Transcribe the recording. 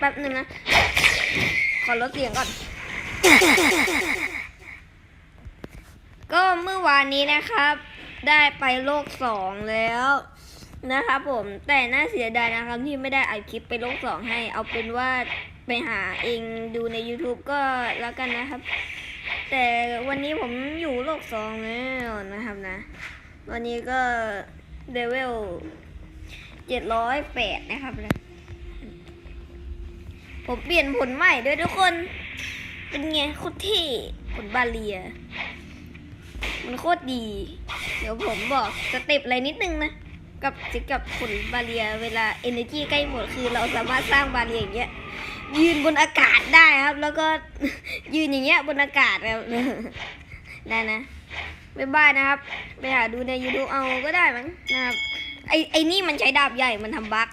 แป๊บหนึ่งนะ ขอลดเสียงก่อน ก็เมื่อวานนี้นะครับ ได้ไปโลกสองแล้วนะครับผมแต่น่าเสียดายนะครับที่ไม่ได้อัดคลิปไปโลกสองให้ เอาเป็นว่าไปหาเองดูใน YouTube ก็แล้วกันนะครับ แต่วันนี้ผมอยู่โลกสองแล้วนะครับนะ วันนี้ก็เลเวลเจ็ดร้อยแปดนะครับนะ ผมเปลี่ยนผลใหม่ด้วยทุกคน เป็นไงโคตรเท่ผลบาเลีย มันโคตรดี เดี๋ยวผมบอกสเต็ปอะไรนิดนึงนะ กับกับผลบาเลียเวลา energy ใกล้หมดคือเราสามารถสร้างบาเลียอย่างเงี้ยยืนบนอากาศได้ครับ แล้วก็ยืนอย่างเงี้ยบนอากาศครับได้นะบ๊ายบายนะครับ ไปหาดูใน YouTube เอาก็ได้มั้งนะครับไอไอนี่มันใช้ดาบใหญ่มันทำบั๊ก